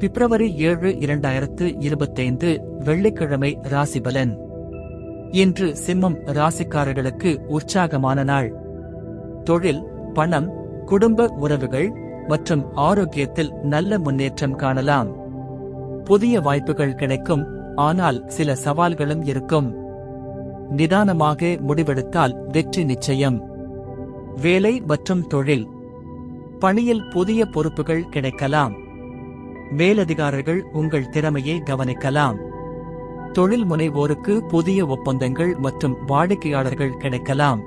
பிப்ரவரி ஏழு இரண்டாயிரத்து இருபத்தைந்து வெள்ளிக்கிழமை ராசிபலன் இன்று சிம்மம் ராசிக்காரர்களுக்கு உற்சாகமான நாள். தொழில் பணம் குடும்ப உறவுகள் மற்றும் ஆரோக்கியத்தில் நல்ல முன்னேற்றம் காணலாம். புதிய வாய்ப்புகள் கிடைக்கும் ஆனால் சில சவால்களும் இருக்கும். நிதானமாக முடிவெடுத்தால் வெற்றி நிச்சயம். வேலை மற்றும் தொழில். பணியில் புதிய பொறுப்புகள் கிடைக்கலாம். மேலதிகாரிகள் உங்கள் திறமையை கவனிக்கலாம். தொழில் முனைவோருக்கு புதிய ஒப்பந்தங்கள் மற்றும் வாடிக்கையாளர்கள் கிடைக்கலாம்.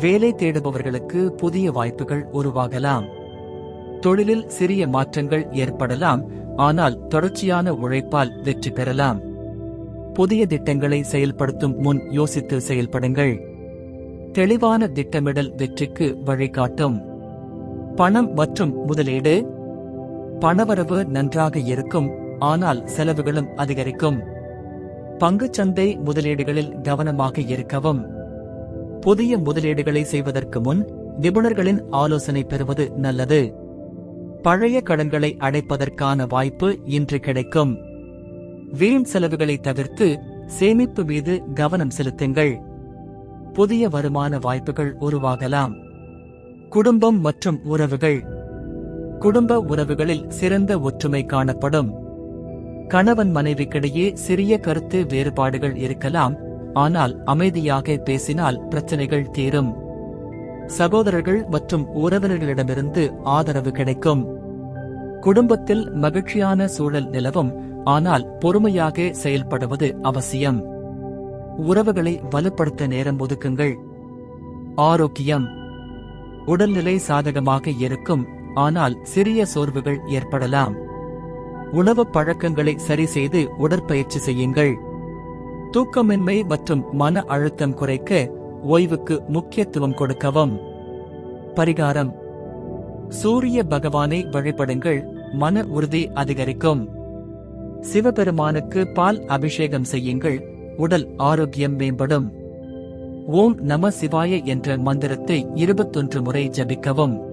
வேலை தேடுபவர்களுக்கு புதிய வாய்ப்புகள் உருவாகலாம். தொழிலில் சிறிய மாற்றங்கள் ஏற்படலாம் ஆனால் தொடர்ச்சியான உழைப்பால் வெற்றி பெறலாம். புதிய திட்டங்களை செயல்படுத்தும் முன் யோசித்து செயல்படுங்கள். தெளிவான திட்டமிடல் வெற்றிக்கு வழிகாட்டும். பணம் மற்றும் முதலீடு பணவரவு நன்றாக இருக்கும் ஆனால் செலவுகளும் அதிகரிக்கும். பங்குச்சந்தை முதலீடுகளில் கவனமாக இருக்கவும். புதிய முதலீடுகளை செய்வதற்கு முன் நிபுணர்களின் ஆலோசனை பெறுவது நல்லது. பழைய கடன்களை அடைப்பதற்கான வாய்ப்பு இன்று கிடைக்கும். வீண் செலவுகளை தவிர்த்து சேமிப்பு மீது கவனம் செலுத்துங்கள். புதிய வருமான வாய்ப்புகள் உருவாகலாம். குடும்பம் மற்றும் உறவுகள். குடும்ப உறவுகளில் சிறந்த ஒற்றுமை காணப்படும். கணவன் மனைவிக்கிடையே சிறிய கருத்து வேறுபாடுகள் இருக்கலாம் ஆனால் அமைதியாக பேசினால் பிரச்சனைகள் தீரும். சகோதரர்கள் மற்றும் உறவினர்களிடமிருந்து ஆதரவு கிடைக்கும். குடும்பத்தில் மகிழ்ச்சியான சூழல் நிலவும் ஆனால் பொறுமையாக செயல்படுவது அவசியம். உறவுகளை வலுப்படுத்த நேரம் ஒதுக்குங்கள். ஆரோக்கியம். உடல்நிலை சாதகமாக இருக்கும் ஆனால் சிறிய சோர்வுகள் ஏற்படலாம். உணவு பழக்கங்களை சரிசெய்து உடற்பயிற்சி செய்யுங்கள். தூக்கமின்மை மற்றும் மன அழுத்தம் குறைக்க ஓய்வுக்கு முக்கியத்துவம் கொடுக்கவும். பரிகாரம். சூரிய பகவானை வழிபடுங்கள் மன உறுதி அதிகரிக்கும். சிவபெருமானுக்கு பால் அபிஷேகம் செய்யுங்கள் உடல் ஆரோக்கியம் மேம்படும். ஓம் நம சிவாய என்ற மந்திரத்தை இருபத்தொன்று முறை ஜபிக்கவும்.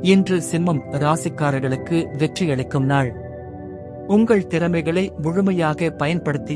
இன்று சிம்மம் ராசிக்காரர்களுக்கு வெற்றியளிக்கும் நாள். உங்கள் திறமைகளை முழுமையாக பயன்படுத்தி